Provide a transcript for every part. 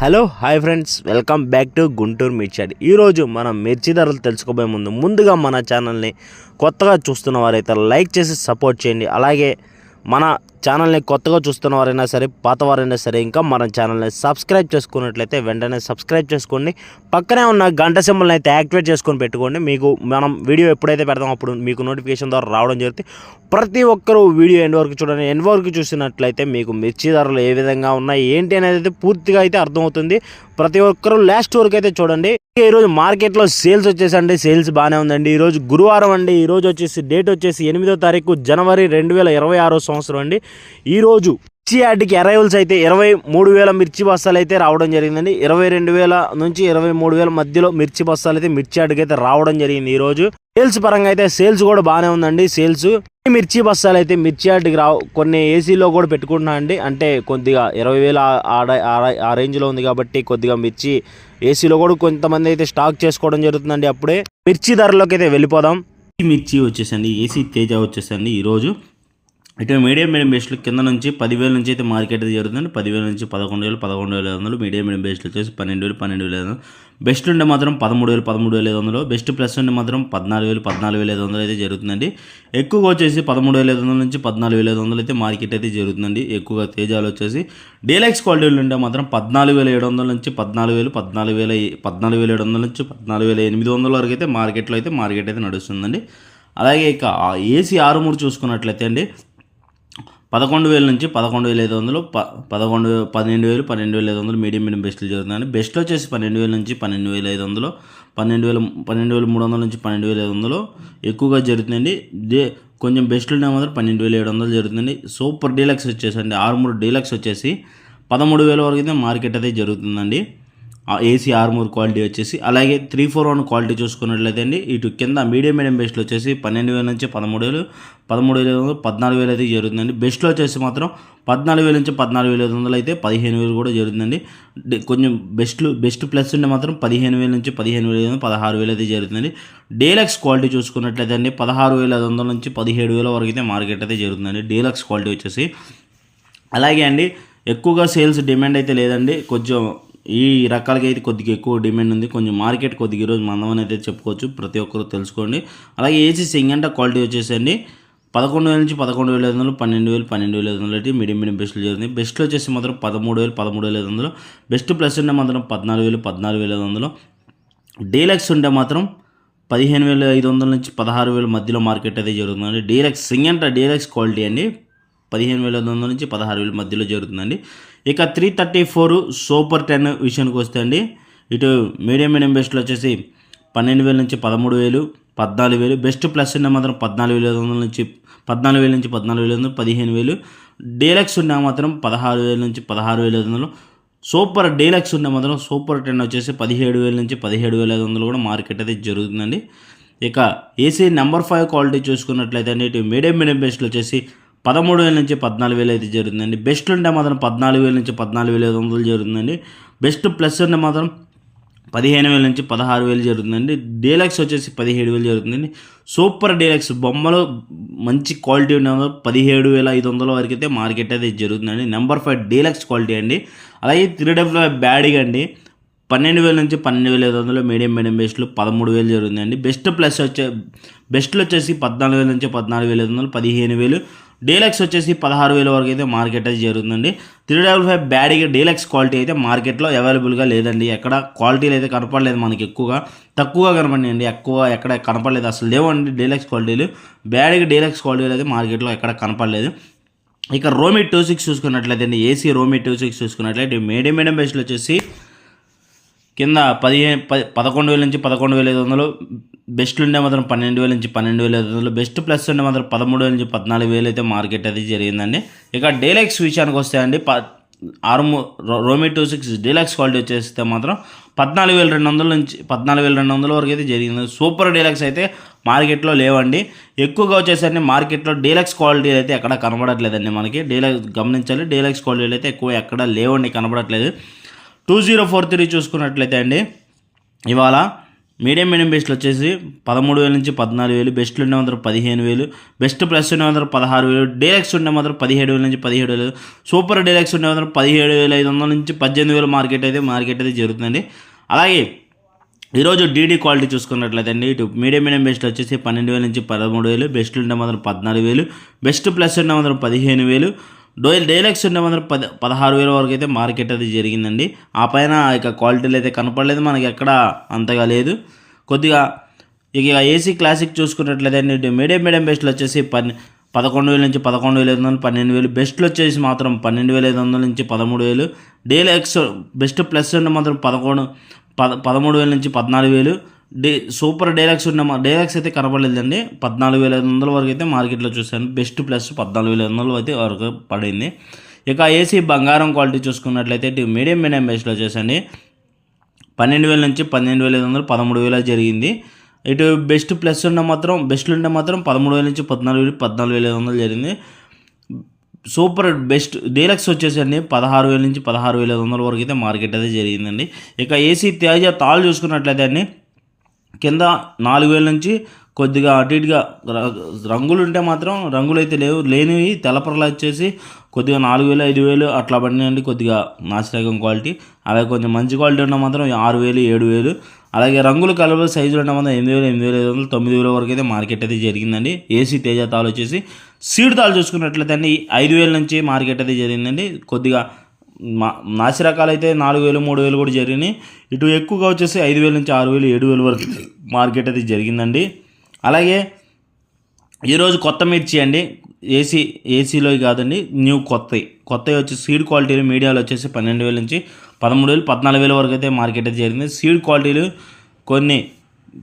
Hello hi friends. Welcome back to Guntur మిర్చాడ్. ఈరోజు మనం మిర్చి ధరలు తెలుసుకోబోయే ముందు ముందుగా మన ఛానల్ని కొత్తగా చూస్తున్న వారైతే లైక్ చేసి సపోర్ట్ చేయండి. అలాగే మన ఛానల్ని కొత్తగా చూస్తున్న వారైనా సరే పాత వారైనా సరే ఇంకా మన ఛానల్ని సబ్స్క్రైబ్ చేసుకున్నట్లయితే వెంటనే సబ్స్క్రైబ్ చేసుకోండి. పక్కనే ఉన్న గంట సింబల్ని అయితే యాక్టివేట్ చేసుకొని పెట్టుకోండి. మీకు మనం వీడియో ఎప్పుడైతే పెడతామో అప్పుడు మీకు నోటిఫికేషన్ ద్వారా రావడం జరుగుతుంది. ప్రతి ఒక్కరూ వీడియో ఎండ్ వరకు చూడండి. ఎండ్ వరకు చూసినట్లయితే మీకు మిర్చి ధరలు ఏ విధంగా ఉన్నాయి ఏంటి అనేది అయితే పూర్తిగా అయితే అర్థమవుతుంది. ప్రతి ఒక్కరూ లాస్ట్ వరకు అయితే చూడండి. ఈరోజు మార్కెట్లో సేల్స్ వచ్చేసండి. సేల్స్ బాగానే ఉందండి. ఈరోజు గురువారం అండి. ఈరోజు వచ్చేసి డేట్ వచ్చేసి ఎనిమిదో తారీఖు జనవరి రెండు వేల ఇరవై ఆరో సంవత్సరం అండి. ఈరోజు మిర్చి యార్డ్కి అరైవల్స్ అయితే ఇరవై మూడు వేల మిర్చి బస్తాలు అయితే రావడం జరిగిందండి. ఇరవై రెండు వేల నుంచి ఇరవై మూడు వేల మధ్యలో మిర్చి బస్తాలు అయితే మిర్చి యార్డ్కి అయితే రావడం జరిగింది ఈరోజు సేల్స్ పరంగా అయితే సేల్స్ కూడా బాగానే ఉందండి. సేల్స్ ఈ మిర్చి బస్తాలు అయితే మిర్చి యార్డ్కి రావు. కొన్ని ఏసీలో కూడా పెట్టుకుంటున్నా అండి. అంటే కొద్దిగా ఇరవై వేల ఆ- ఆ- రేంజ్లో ఉంది కాబట్టి కొద్దిగా మిర్చి ఏసీలో కూడా కొంతమంది అయితే స్టాక్ చేసుకోవడం జరుగుతుందండి అప్పుడే. మిర్చి ధరలోకి అయితే వెళ్ళిపోదాం. ఈ మిర్చి వచ్చేసండి. ఏసీ తేజ వచ్చేసండి ఈరోజు ఇటు మీడియం మీడియం బేస్లు కింద నుంచి పదివేల నుంచి అయితే మార్కెట్ అయితే జరుగుతుంది. పదివేల నుంచి పదకొండు వేలు పదకొండు వేల ఐదు వందలు మీడియం మీడియం బేస్లో వచ్చేసి పన్నెండు వేలు పన్నెండు వేల ఐదు వందలు. బెస్ట్ ఉండే మాత్రం పదమూడు వేలు పదమూడు వేల ఐదు వందలు. బెస్ట్ ప్లస్ ఉండే మాత్రం పద్నాలుగు వేలు పద్నాలుగు వేల ఐదు వందలు అయితే జరుగుతుందండి. ఎక్కువగా వచ్చేసి పదమూడు వేల ఐదు వందల నుంచి పద్నాలుగు వేల ఐదు వందలు అయితే మార్కెట్ అయితే జరుగుతుందండి. ఎక్కువగా తేజాలు వచ్చేసి డీలక్స్ క్వాలిటీలు ఉంటే మాత్రం పద్నాలుగు వేల ఏడు వందల నుంచి పద్నాలుగు వేలు పద్నాలుగు వేల పద్నాలుగు వేల ఏడు వందల నుంచి పద్నాలుగు వేల ఎనిమిది వందల వరకు అయితే మార్కెట్లో అయితే మార్కెట్ అయితే నడుస్తుందండి. అలాగే ఇక ఏసీ ఆరు మూడు చూసుకున్నట్లయితే అండి పదకొండు వేల నుంచి పదకొండు వేల ఐదు వందలు ప పదకొండు పన్నెండు వేలు పన్నెండు వేల ఐదు వందలు మీడియం మీడియం బెస్ట్లు జరుగుతుందండి బెస్ట్లో వచ్చేసి పన్నెండు వేల నుంచి పన్నెండు వేల ఐదు వందలు పన్నెండు వేల పన్నెండు వేల మూడు వందల నుంచి పన్నెండు వేల ఐదు వందలు ఎక్కువగా జరుగుతుందండి దే కొంచెం బెస్ట్ మాత్రం పన్నెండు వేల ఏడు వందలు జరుగుతుందండి. సూపర్ డీలక్స్ వచ్చేసి అండి ఆరుమూరు డీలక్స్ వచ్చేసి పదమూడు వేల వరకు అయితే మార్కెట్ అయితే జరుగుతుందండి. ఏసీ ఆర్మూర్ క్వాలిటీ వచ్చేసి అలాగే త్రీ ఫోర్ వన్ క్వాలిటీ చూసుకున్నట్లయితే అండి ఇటు కింద మీడియం మీడియం బెస్ట్లో వచ్చేసి పన్నెండు వేల నుంచి పదమూడు వేలు పదమూడు వేల ఐదు వందలు పద్నాలుగు వేలు అయితే జరుగుతుందండి. బెస్ట్లో వచ్చేసి మాత్రం పద్నాలుగు వేల నుంచి పద్నాలుగు వేల ఐదు వందలు అయితే పదిహేను వేలు కూడా జరుగుతుందండి. కొంచెం బెస్ట్లు బెస్ట్ ప్లస్ ఉంటే మాత్రం పదిహేను వేల నుంచి పదిహేను వేల ఐదు వందలు పదహారు వేలు అయితే జరుగుతుందండి. డీలక్స్ క్వాలిటీ చూసుకున్నట్లయితే అండి పదహారు వేల ఐదు వందల నుంచి పదిహేడు వేల వరకు అయితే మార్కెట్ అయితే జరుగుతుందండి. డీలక్స్ క్వాలిటీ వచ్చేసి అలాగే అండి ఎక్కువగా సేల్స్ డిమాండ్ అయితే లేదండి. కొంచెం ఈ రకాలకి అయితే కొద్దిగా ఎక్కువ డిమాండ్ ఉంది. కొంచెం మార్కెట్ కొద్దిగా ఈరోజు మందమని అయితే చెప్పుకోవచ్చు. ప్రతి ఒక్కరు తెలుసుకోండి. అలాగే ఏసీ సింగంట క్వాలిటీ వచ్చేసండి. పదకొండు వేల నుంచి పదకొండు వేల ఐదు వందలు పన్నెండు వేలు పన్నెండు వేల ఐదు వందలు అయితే మీడియం మీడియం బెస్ట్లు జరుగుతుంది బెస్ట్లో వచ్చేసి మాత్రం పదమూడు వేలు పదమూడు వేల ఐదు వందలు. బెస్ట్ ప్లస్ ఉంటే మాత్రం పద్నాలుగు వేలు పద్నాలుగు వేల ఐదు వందలు. డీలక్స్ ఉంటే మాత్రం పదిహేను వేల ఐదు వందల నుంచి పదహారు వేల మధ్యలో మార్కెట్ అయితే జరుగుతుందండి. డీలక్స్ సింగంట డీలక్స్ క్వాలిటీ అండి. పదిహేను వేల ఐదు వందల నుంచి పదహారు వేల మధ్యలో జరుగుతుందండి. ఇక three thirty four super ten విషయానికి వస్తే అండి ఇటు మీడియం మీడియం బెస్ట్లో వచ్చేసి పన్నెండు వేల నుంచి పదమూడు వేలు పద్నాలుగు వేలు. బెస్ట్ ప్లస్ ఉన్న మాత్రం పద్నాలుగు వేల ఐదు వందల నుంచి పద్నాలుగు వేల నుంచి పద్నాలుగు వేల ఐదు వందలు పదిహేను వేలు. డీలక్స్ ఉన్న మాత్రం పదహారు వేల నుంచి పదహారు వేల ఐదు వందలు. సూపర్ డీలక్స్ ఉన్న మాత్రం సూపర్ టెన్ వచ్చేసి పదిహేడు వేల నుంచి పదిహేడు వేల ఐదు వందలు కూడా మార్కెట్ అయితే జరుగుతుందండి. ఇక ఏసీ నెంబర్ ఫైవ్ క్వాలిటీ చూసుకున్నట్లయితే అండి ఇటు మీడియం మీడియం బెస్ట్లు వచ్చేసి పదమూడు వేల నుంచి పద్నాలుగు వేలు అయితే జరుగుతుందండి. బెస్ట్ ఉంటే మాత్రం పద్నాలుగు వేల నుంచి పద్నాలుగు వేల ఐదు వందలు జరుగుతుందండి. బెస్ట్ ప్లస్ ఉంటే మాత్రం పదిహేను వేల నుంచి పదహారు వేలు జరుగుతుందండి. డీలక్స్ వచ్చేసి పదిహేడు వేలు జరుగుతుందండి. సూపర్ డీలక్స్ బొమ్మలు మంచి క్వాలిటీ ఉన్న పదిహేడు వేల ఐదు వందల వరకు అయితే మార్కెట్ అయితే జరుగుతుందండి. నెంబర్ ఫైవ్ డీలక్స్ క్వాలిటీ అండి. అలాగే త్రీ డబ్ల్యూ బ్యాడీగా అండి. పన్నెండు వేల నుంచి పన్నెండు వేల ఐదు వందలు మీడియం మీడియం బెస్ట్లు పదమూడు వేలు జరుగుతుందండి. బెస్ట్ ప్లస్ వచ్చే బెస్ట్లు వచ్చేసి పద్నాలుగు వేల నుంచి పద్నాలుగు వేల ఐదు వందలు పదిహేను వేలు డీలక్స్ వచ్చేసి పదహారు వేల వరకు అయితే మార్కెట్ అయితే జరుగుతుందండి. త్రీ డబల్ ఫైవ్ బ్యాడీగా డీలక్స్ క్వాలిటీ అయితే మార్కెట్లో అవైలబుల్గా లేదండి. ఎక్కడ క్వాలిటీలు అయితే కనపడలేదు మనకి ఎక్కువగా. తక్కువగా కనపడినాయండి. ఎక్కువ ఎక్కడ కనపడలేదు. అసలు లేవండి డీలక్స్ క్వాలిటీలు. బ్యాడీగా డీలక్స్ క్వాలిటీలు అయితే మార్కెట్లో ఎక్కడ కనపడలేదు. ఇక రోమి టూ సిక్స్ చూసుకున్నట్లయితే అండి ఏసీ రోమి టూ సిక్స్ చూసుకున్నట్లయితే మీడియం మీడియం బేస్లో వచ్చేసి కింద పదిహేను పది పదకొండు వేల నుంచి పదకొండు వేల ఐదు వందలు బెస్ట్ ఉండే మాత్రం పన్నెండు వేల నుంచి పన్నెండు వేల ఐదు వందలు బెస్ట్ ప్లస్ ఉండే మాత్రం పదమూడు వేల నుంచి పద్నాలుగు వేలు అయితే మార్కెట్ అది జరిగిందండి. ఇక డీలక్స్ విషయానికి వస్తే అండి ప ఆరుము రో- రోమి టూ సిక్స్ డీలక్స్ క్వాలిటీ వచ్చేస్తే మాత్రం పద్నాలుగు వేల రెండు వందల నుంచి పద్నాలుగు వేల రెండు వందల వరకు అయితే జరిగింది. సూపర్ డీలక్స్ అయితే మార్కెట్లో లేవండి. ఎక్కువగా వచ్చేసరికి మార్కెట్లో డీలక్స్ క్వాలిటీ అయితే ఎక్కడ కనబడట్లేదండి మనకి. డీలక్స్ గమనించాలి డీలక్స్ క్వాలిటీలు అయితే ఎక్కువ ఎక్కడ లేవండి కనబడట్లేదు. టూ జీరో ఫోర్ త్రీ చూసుకున్నట్లయితే అండి ఇవాళ మీడియం మీడియం బెస్ట్లు వచ్చేసి పదమూడు వేల నుంచి పద్నాలుగు వేలు బెస్ట్లు ఉండే మాత్రం పదిహేను వేలు బెస్ట్ ప్లస్ ఉండే మాత్రం పదహారు వేలు డీలక్స్ ఉండే మాత్రం పదిహేడు వేల నుంచి పదిహేడు వేలు సూపర్ డీలక్స్ ఉండే మాత్రం పదిహేడు వేల ఐదు వందల నుంచి పద్దెనిమిది వేలు మార్కెట్ అయితే మార్కెట్ అయితే జరుగుతుందండి. అలాగే ఈరోజు డీడీ క్వాలిటీ చూసుకున్నట్లయితే అండి ఇటు మీడియం మీడియం బెస్ట్ వచ్చేసి పన్నెండు వేల నుంచి పదమూడు వేలు బెస్ట్ ఉండే మాత్రం పద్నాలుగు వేలు బెస్ట్ ప్లస్ ఉండే మాత్రం పదిహేను వేలు డోయల్ డైలాగ్స్ ఉండే మాత్రం పది పదహారు వేల వరకు అయితే మార్కెట్ అది జరిగిందండి. ఆ పైన ఇక క్వాలిటీలు అయితే కనపడలేదు మనకి ఎక్కడ అంతగా లేదు. కొద్దిగా ఇక ఏసీ క్లాసిక్ చూసుకున్నట్లయితే అండి మీడియం మీడియం బెస్ట్లు వచ్చేసి పన్ పదకొండు వేల నుంచి పదకొండు వేల ఐదు వందలు పన్నెండు వేలు బెస్ట్లు వచ్చేసి మాత్రం పన్నెండు వేల ఐదు వందల నుంచి పదమూడు వేలు. డీలక్స్ బెస్ట్ ప్లస్ ఉండే మాత్రం పదకొండు పద పదమూడు వేల నుంచి పద్నాలుగు వేలు. డే సూపర్ డైలాక్స్ ఉన్న డైలాగ్స్ డైలాక్స్ అయితే కనబడలేదండి. పద్నాలుగు వేల ఐదు వందల వరకు అయితే మార్కెట్లో చూశాను. బెస్ట్ ప్లస్ పద్నాలుగు వేల ఐదు వందలు అయితే వరకు పడింది. ఇక ఏసీ బంగారం క్వాలిటీ చూసుకున్నట్లయితే ఇటు మీడియం మీడియం బెస్ట్లో వచ్చేసండి పన్నెండు వేల నుంచి పన్నెండు వేల ఐదు వందలు పదమూడు వేల జరిగింది. ఇటు బెస్ట్ ప్లస్ ఉన్న మాత్రం బెస్ట్లు ఉంటే మాత్రం పదమూడు వేల నుంచి పద్నాలుగు వేలు పద్నాలుగు వేల ఐదు వందలు జరిగింది. సూపర్ బెస్ట్ డీలక్స్ వచ్చేసండి పదహారు వేల నుంచి పదహారు వేల ఐదు వందల వరకు అయితే మార్కెట్ అయితే జరిగిందండి. ఇక ఏసీ తేజ తాళ్ళు చూసుకున్నట్లయితే అండి కింద నాలుగు వేల నుంచి కొద్దిగా అటు ఇటుగా ర- రంగులు ఉంటే మాత్రం రంగులు అయితే లేవు. లేనివి తెలపరలు వచ్చేసి కొద్దిగా నాలుగు వేలు ఐదు వేలు అట్లా పడినాయండి కొద్దిగా నాసిరకం క్వాలిటీ. అలాగే కొంచెం మంచి క్వాలిటీ ఉన్న మాత్రం ఆరు వేలు ఏడు వేలు. అలాగే రంగులు కలర్ సైజులు ఉన్న మాత్రం ఎనిమిది వేలు ఎనిమిది వేల ఐదు వందలు తొమ్మిది వేల వరకు అయితే మార్కెట్ అయితే జరిగిందండి. ఏసీ తేజ తాలు వచ్చేసి సీడ్ తాలు చూసుకున్నట్లయితే అండి ఐదు వేల నుంచి మార్కెట్ అయితే జరిగిందండి. కొద్దిగా నాసి రకాలు అయితే నాలుగు వేలు మూడు వేలు కూడా జరిగినాయి. ఇటు ఎక్కువగా వచ్చేసి ఐదు వేల నుంచి ఆరు వేలు ఏడు వేలు వరకు మార్కెట్ అయితే జరిగిందండి. అలాగే ఈరోజు కొత్త మిర్చి అండి. ఏసీ ఏసీలో కాదండి న్యూ కొత్తవి కొత్తవి వచ్చి సీడ్ క్వాలిటీలు మీడియాలో వచ్చేసి పన్నెండు వేల నుంచి పదమూడు వేలు పద్నాలుగు వేల వరకు అయితే మార్కెట్ అయితే జరిగింది. సీడ్ క్వాలిటీలు కొన్ని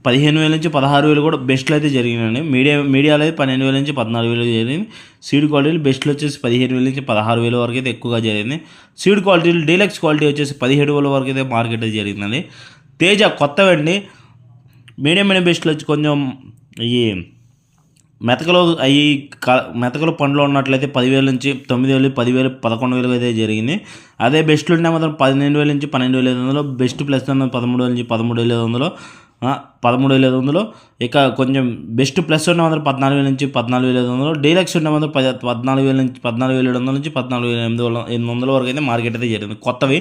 పదిహేను వేల నుంచి పదహారు వేలు కూడా బెస్ట్లు అయితే జరిగినాయండి. మీడియా మీడియాలో అయితే పన్నెండు వేల నుంచి పద్నాలుగు వేలు జరిగింది. సీడ్ క్వాలిటీలు బెస్ట్లు వచ్చేసి పదిహేను వేల నుంచి పదహారు వేల వరకు అయితే ఎక్కువగా జరిగింది. సీడ్ క్వాలిటీలు డీలక్స్ క్వాలిటీ వచ్చేసి పదిహేడు వేల వరకు అయితే మార్కెట్ అయితే జరిగిందండి. తేజ కొత్తవండి. మీడియం మీడియం బెస్ట్లు వచ్చి కొంచెం ఈ మెతకలో అవి క- మెతకలు పండ్లు ఉన్నట్లయితే పదివేల నుంచి తొమ్మిది వేలు పదివేలు పదకొండు వేలు అయితే జరిగింది. అదే బెస్ట్లు ఉంటే మాత్రం పన్నెండు వేల నుంచి పన్నెండు వేల ఐదు వందలు బెస్ట్ ప్లస్ పదమూడు వేల నుంచి పదమూడు వేల ఐదు వందలు. పదమూడు వేల ఐదు వందలు. ఇక కొంచెం బెస్ట్ ప్లస్ ఉన్న మాత్రం పద్నాలుగు వేల నుంచి పద్నాలుగు వేల ఐదు వందలు. డీలక్స్ ఉన్న మాత్రం పది పద్నాలుగు వేల నుంచి పద్నాలుగు వేల ఏడు వందల నుంచి పద్నాలుగు వేల ఎనిమిది వందల ఎనిమిది వందల వరకు అయితే మార్కెట్ అయితే జరిగింది. కొత్తవి.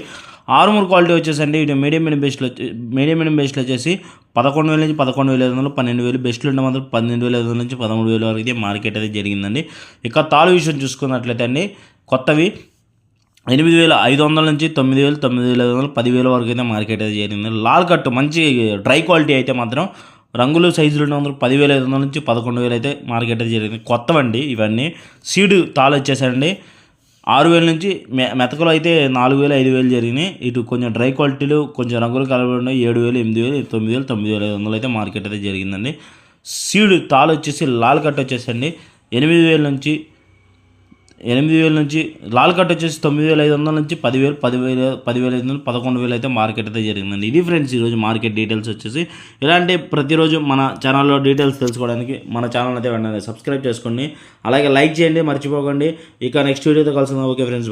ఆరుమూరు క్వాలిటీ వచ్చేసండి. ఇటు మీడియం మీడియం బెస్ట్లు వచ్చి మీడియం మీడియం బెస్ట్లు వచ్చేసి పదకొండు వేల నుంచి పదకొండు వేల ఐదు వందలు పన్నెండు వేలు బెస్ట్లు ఉంటే మాత్రం పన్నెండు వేల ఐదు వందల నుంచి పదమూడు వేల వరకు అయితే మార్కెట్ అయితే జరిగిందండి. ఇక తాలు విషయం చూసుకున్నట్లయితే అండి కొత్తవి. ఎనిమిది వేల ఐదు వందల నుంచి తొమ్మిది వేలు తొమ్మిది వేల ఐదు వందలు పదివేల వరకు అయితే మార్కెట్ అయితే జరిగింది లాల్ కట్ మంచి డ్రై క్వాలిటీ అయితే మాత్రం రంగులు సైజు రెండు వందలు పదివేల ఐదు వందల నుంచి పదకొండు వేలు అయితే మార్కెట్ అయితే జరిగింది కొత్తవండి ఇవన్నీ. సీడ్ తాలు వచ్చేసండి. ఆరు వేల నుంచి మె మెతకలు అయితే నాలుగు వేలు ఐదు వేలు జరిగినాయి. ఇటు కొంచెం డ్రై క్వాలిటీలు కొంచెం రంగులు కలబడి ఉన్నాయి. ఏడు వేలు ఎనిమిది వేలు తొమ్మిది వేలు తొమ్మిది వేల ఐదు వందలు అయితే మార్కెట్ అయితే జరిగిందండి. సీడ్ తాలు వచ్చేసి లాల్ కట్ వచ్చేసండి. ఎనిమిది వేల నుంచి ఎనిమిది వేల నుంచి లాల్ కట్ వచ్చేసి తొమ్మిది వేల ఐదు వందల నుంచి పదివేలు పదివేల పదివేల ఐదు వందలు పదకొండు వేలు అయితే మార్కెట్ అయితే జరిగిందండి. ఇది ఫ్రెండ్స్ ఈరోజు మార్కెట్ డీటెయిల్స్ వచ్చేసి. ఇలాంటి ప్రతిరోజు మన ఛానల్లో డీటెయిల్స్ తెలుసుకోవడానికి మన ఛానల్ అయితే వెంటనే సబ్స్క్రైబ్ చేసుకోండి. అలాగే లైక్ చేయండి మర్చిపోకండి. ఇక నెక్స్ట్ వీడియోతో కలిసి ఓకే ఫ్రెండ్స్ బాయ్.